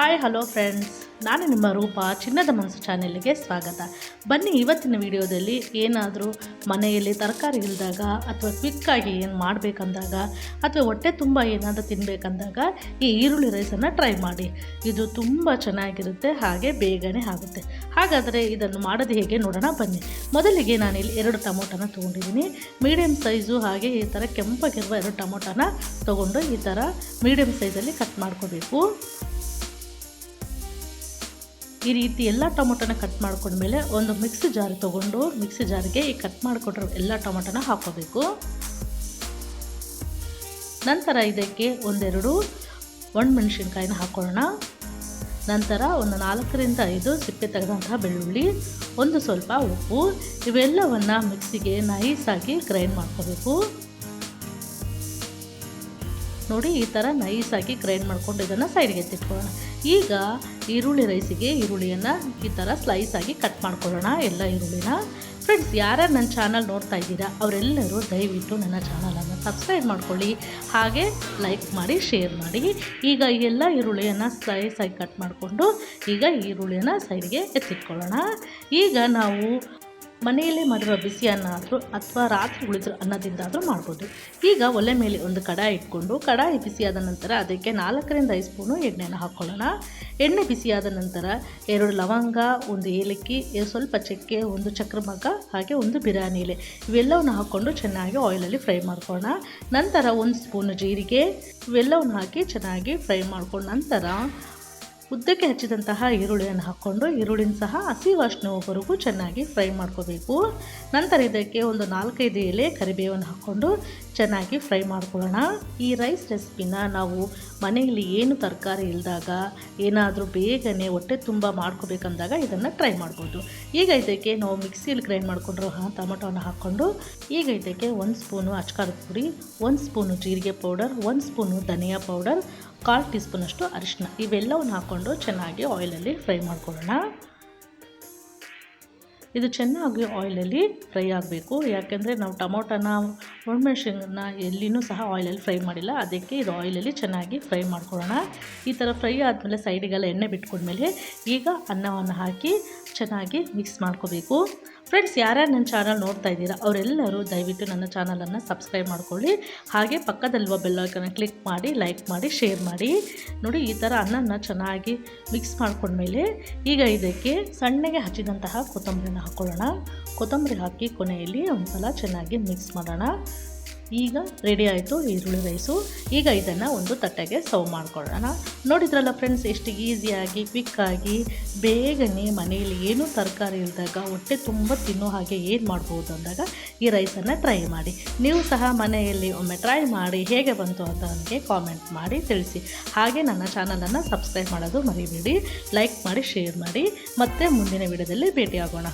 Hi hello friends ನಾನು ನಿಮ್ಮ ರೂಪ. ಚಿನ್ನದ ಮನಸ್ಸು ಚಾನೆಲ್ಗೆ ಸ್ವಾಗತ. ಬನ್ನಿ ಇವತ್ತಿನ ವಿಡಿಯೋದಲ್ಲಿ ಏನಾದರೂ ಮನೆಯಲ್ಲಿ ತರಕಾರಿ ಇಲ್ಲದಾಗ ಅಥವಾ ಕ್ವಿಕ್ಕಾಗಿ ಏನು ಮಾಡಬೇಕಂದಾಗ ಅಥವಾ ಹೊಟ್ಟೆ ತುಂಬ ಏನಾದರೂ ತಿನ್ನಬೇಕಂದಾಗ ಈ ಈರುಳ್ಳಿ ರೈಸನ್ನು ಟ್ರೈ ಮಾಡಿ. ಇದು ತುಂಬ ಚೆನ್ನಾಗಿರುತ್ತೆ, ಹಾಗೆ ಬೇಗನೆ ಆಗುತ್ತೆ. ಹಾಗಾದರೆ ಇದನ್ನು ಮಾಡೋದು ಹೇಗೆ ನೋಡೋಣ ಬನ್ನಿ. ಮೊದಲಿಗೆ ನಾನಿಲ್ಲಿ ಎರಡು ಟೊಮೊಟೊನ ತೊಗೊಂಡಿದ್ದೀನಿ. ಮೀಡಿಯಮ್ ಸೈಜು ಹಾಗೆ ಈ ಥರ ಕೆಂಪಾಗಿರುವ ಎರಡು ಟೊಮೊಟೊನ ತೊಗೊಂಡು ಈ ಥರ ಮೀಡಿಯಮ್ ಸೈಜಲ್ಲಿ ಕಟ್ ಮಾಡ್ಕೋಬೇಕು. ಈ ರೀತಿ ಎಲ್ಲ ಟೊಮೊಟೊನ ಕಟ್ ಮಾಡ್ಕೊಂಡ್ಮೇಲೆ ಒಂದು ಮಿಕ್ಸಿ ಜಾರ್ ತೊಗೊಂಡು ಮಿಕ್ಸಿ ಜಾರ್ಗೆ ಈ ಕಟ್ ಮಾಡಿಕೊಟ್ರೆ ಎಲ್ಲ ಟೊಮೊಟೊನ ಹಾಕೋಬೇಕು ನಂತರ ಇದಕ್ಕೆ ಒಂದೆರಡು ಒಣಮೆಣಸಿನ್ಕಾಯಿನ ಹಾಕೊಳ್ಳೋಣ. ನಂತರ ಒಂದು ನಾಲ್ಕರಿಂದ ಐದು ಸಿಪ್ಪೆ ತೆಗೆದಂತಹ ಬೆಳ್ಳುಳ್ಳಿ, ಒಂದು ಸ್ವಲ್ಪ ಉಪ್ಪು, ಇವೆಲ್ಲವನ್ನು ಮಿಕ್ಸಿಗೆ ನೈಸಾಗಿ ಗ್ರೈಂಡ್ ಮಾಡ್ಕೋಬೇಕು. ನೋಡಿ ಈ ಥರ ನೈಸಾಗಿ ಗ್ರೈಂಡ್ ಮಾಡ್ಕೊಂಡು ಇದನ್ನು ಸೈಡ್ಗೆ ಎತ್ತಿಟ್ಕೊಳ್ಳೋಣ. ಈಗ ಈರುಳ್ಳಿ ರೈಸಿಗೆ ಈರುಳ್ಳಿಯನ್ನು ಈ ಥರ ಸ್ಲೈಸಾಗಿ ಕಟ್ ಮಾಡ್ಕೊಳ್ಳೋಣ, ಎಲ್ಲ ಈರುಳ್ಳಿನ. ಫ್ರೆಂಡ್ಸ್ ಯಾರ್ಯಾರು ನನ್ನ ಚಾನಲ್ ನೋಡ್ತಾ ಇದ್ದೀರಾ, ಅವರೆಲ್ಲರೂ ದಯವಿಟ್ಟು ನನ್ನ ಚಾನಲನ್ನು ಸಬ್ಸ್ಕ್ರೈಬ್ ಮಾಡ್ಕೊಳ್ಳಿ. ಹಾಗೆ ಲೈಕ್ ಮಾಡಿ ಶೇರ್ ಮಾಡಿ. ಈಗ ಎಲ್ಲ ಈರುಳ್ಳಿಯನ್ನು ಸ್ಲೈಸಾಗಿ ಕಟ್ ಮಾಡಿಕೊಂಡು ಈಗ ಈರುಳ್ಳಿಯನ್ನು ಸೈಡ್ಗೆ ಎತ್ತಿಟ್ಕೊಳ್ಳೋಣ. ಈಗ ನಾವು ಮನೆಯಲ್ಲೇ ಮಾಡಿರೋ ಬಿಸಿ ಅನ್ನ ಆದರೂ ಅಥವಾ ರಾತ್ರಿ ಉಳಿದಿರೋ ಅನ್ನದಿಂದಾದರೂ ಮಾಡ್ಬೋದು. ಈಗ ಒಲೆ ಮೇಲೆ ಒಂದು ಕಡಾಯಿ ಇಟ್ಕೊಂಡು ಕಡಾಯಿ ಬಿಸಿಯಾದ ನಂತರ ಅದಕ್ಕೆ ನಾಲ್ಕರಿಂದ ಐದು ಸ್ಪೂನು ಎಣ್ಣೆನ ಹಾಕ್ಕೊಳ್ಳೋಣ ಎಣ್ಣೆ ಬಿಸಿಯಾದ ನಂತರ ಎರಡು ಲವಂಗ, ಒಂದು ಏಲಕ್ಕಿ ಸ್ವಲ್ಪ ಚಕ್ಕೆ, ಒಂದು ಚಕ್ರಮಗ್ಗ, ಹಾಗೆ ಒಂದು ಬಿರಿಯಾನಿ ಎಲೆ. ಇವೆಲ್ಲವನ್ನು ಹಾಕ್ಕೊಂಡು ಚೆನ್ನಾಗಿ ಆಯಿಲಲ್ಲಿ ಫ್ರೈ ಮಾಡ್ಕೊಳ್ಳೋಣ. ನಂತರ ಒಂದು ಸ್ಪೂನು ಜೀರಿಗೆ. ಇವೆಲ್ಲವನ್ನು ಹಾಕಿ ಚೆನ್ನಾಗಿ ಫ್ರೈ ಮಾಡ್ಕೊಂಡು ನಂತರ ಉದ್ದಕ್ಕೆ ಹಚ್ಚಿದಂತಹ ಈರುಳ್ಳಿಯನ್ನು ಹಾಕ್ಕೊಂಡು ಈರುಳ್ಳಿನ ಸಹ ಹಸಿ ವಾಸನೆವರೆಗೂ ಚೆನ್ನಾಗಿ ಫ್ರೈ ಮಾಡ್ಕೋಬೇಕು. ನಂತರ ಇದಕ್ಕೆ ಒಂದು ನಾಲ್ಕೈದು ಎಲೆ ಕರಿಬೇವನ್ನು ಹಾಕ್ಕೊಂಡು ಚೆನ್ನಾಗಿ ಫ್ರೈ ಮಾಡ್ಕೊಳ್ಳೋಣ. ಈ ರೈಸ್ ರೆಸಿಪಿನ ನಾವು ಮನೆಯಲ್ಲಿ ಏನು ತರಕಾರಿ ಇಲ್ಲದಾಗ ಏನಾದರೂ ಬೇಗನೆ ಹೊಟ್ಟೆ ತುಂಬ ಮಾಡ್ಕೋಬೇಕಂದಾಗ ಇದನ್ನು ಟ್ರೈ ಮಾಡ್ಬೋದು. ಈಗ ಇದಕ್ಕೆ ನಾವು ಮಿಕ್ಸಿಯಲ್ಲಿ ಗ್ರೈಂಡ್ ಮಾಡ್ಕೊಂಡಿರೋ ಟೊಮೊಟೊನ ಹಾಕ್ಕೊಂಡು, ಈಗ ಇದಕ್ಕೆ ಒಂದು ಸ್ಪೂನು ಅಚ್ಕಾರದ ಪುಡಿ, ಒಂದು ಸ್ಪೂನು ಜೀರಿಗೆ ಪೌಡರ್, ಒಂದು ಸ್ಪೂನು ಧನಿಯಾ ಪೌಡರ್ ಕಾಲು ಟೀ ಸ್ಪೂನಷ್ಟು ಅರಿಶಿನ ಇವೆಲ್ಲವನ್ನು ಹಾಕ್ಕೊಂಡು ಚೆನ್ನಾಗಿ ಆಯಿಲಲ್ಲಿ ಫ್ರೈ ಮಾಡ್ಕೊಳ್ಳೋಣ. ಇದು ಚೆನ್ನಾಗಿ ಆಯಿಲಲ್ಲಿ ಫ್ರೈ ಆಗಬೇಕು. ಯಾಕೆಂದರೆ ನಾವು ಟೊಮೊಟೊನ ಒಣಮೆಣ್ಸಿನ ಎಲ್ಲಿನೂ ಸಹ ಆಯಿಲಲ್ಲಿ ಫ್ರೈ ಮಾಡಿಲ್ಲ. ಅದಕ್ಕೆ ಇದು ಆಯಿಲಲ್ಲಿ ಚೆನ್ನಾಗಿ ಫ್ರೈ ಮಾಡ್ಕೊಳ್ಳೋಣ. ಈ ಥರ ಫ್ರೈ ಆದಮೇಲೆ ಸೈಡಿಗೆಲ್ಲ ಎಣ್ಣೆ ಬಿಟ್ಕೊಂಡ್ಮೇಲೆ ಈಗ ಅನ್ನವನ್ನು ಹಾಕಿ ಚೆನ್ನಾಗಿ ಮಿಕ್ಸ್ ಮಾಡ್ಕೋಬೇಕು. ಫ್ರೆಂಡ್ಸ್ ಯಾರ್ಯಾರು ನನ್ನ ಚಾನಲ್ ನೋಡ್ತಾ ಇದ್ದೀರಾ, ಅವರೆಲ್ಲರೂ ದಯವಿಟ್ಟು ನನ್ನ ಚಾನಲನ್ನು ಸಬ್ಸ್ಕ್ರೈಬ್ ಮಾಡ್ಕೊಳ್ಳಿ. ಹಾಗೆ ಪಕ್ಕದಲ್ಲಿರುವ ಬೆಲ್ಲೈಕನ್ನ ಕ್ಲಿಕ್ ಮಾಡಿ ಲೈಕ್ ಮಾಡಿ ಶೇರ್ ಮಾಡಿ. ನೋಡಿ, ಈ ಥರ ಅನ್ನನ ಚೆನ್ನಾಗಿ ಮಿಕ್ಸ್ ಮಾಡ್ಕೊಂಡ್ಮೇಲೆ ಈಗ ಇದಕ್ಕೆ ಸಣ್ಣಗೆ ಹಚ್ಚಿದಂತಹ ಕೊತ್ತಂಬರಿನ ಹಾಕ್ಕೊಳ್ಳೋಣ ಕೊತ್ತಂಬರಿ ಹಾಕಿ ಕೊನೆಯಲ್ಲಿ ಒಂದು ಸಲ ಚೆನ್ನಾಗಿ ಮಿಕ್ಸ್ ಮಾಡೋಣ. ಈಗ ರೆಡಿ ಆಯಿತು ಈರುಳ್ಳಿ ರೈಸು ಈಗ ಇದನ್ನು ಒಂದು ತಟ್ಟೆಗೆ ಸರ್ವ್ ಮಾಡ್ಕೊಳ್ಳೋಣ. ನೋಡಿದ್ರಲ್ಲ ಫ್ರೆಂಡ್ಸ್ ಎಷ್ಟು ಈಸಿಯಾಗಿ ಕ್ವಿಕ್ಕಾಗಿ ಬೇಗನೆ ಮನೆಯಲ್ಲಿ ಏನೂ ತರಕಾರಿ ಇಲ್ದಾಗ, ಹೊಟ್ಟೆ ತುಂಬ ತಿನ್ನೋ ಹಾಗೆ ಏನು ಮಾಡ್ಬೋದು ಅಂದಾಗ ಈ ರೈಸನ್ನು ಟ್ರೈ ಮಾಡಿ. ನೀವು ಸಹ ಮನೆಯಲ್ಲಿ ಒಮ್ಮೆ ಟ್ರೈ ಮಾಡಿ, ಹೇಗೆ ಬಂತು ಅಂತ ನನಗೆ ಕಾಮೆಂಟ್ ಮಾಡಿ ತಿಳಿಸಿ. ಹಾಗೆ ನನ್ನ ಚಾನಲನ್ನು ಸಬ್ಸ್ಕ್ರೈಬ್ ಮಾಡೋದು ಮರಿಬೇಡಿ. ಲೈಕ್ ಮಾಡಿ ಶೇರ್ ಮಾಡಿ. ಮತ್ತೆ ಮುಂದಿನ ವಿಡಿಯೋದಲ್ಲಿ ಭೇಟಿಯಾಗೋಣ.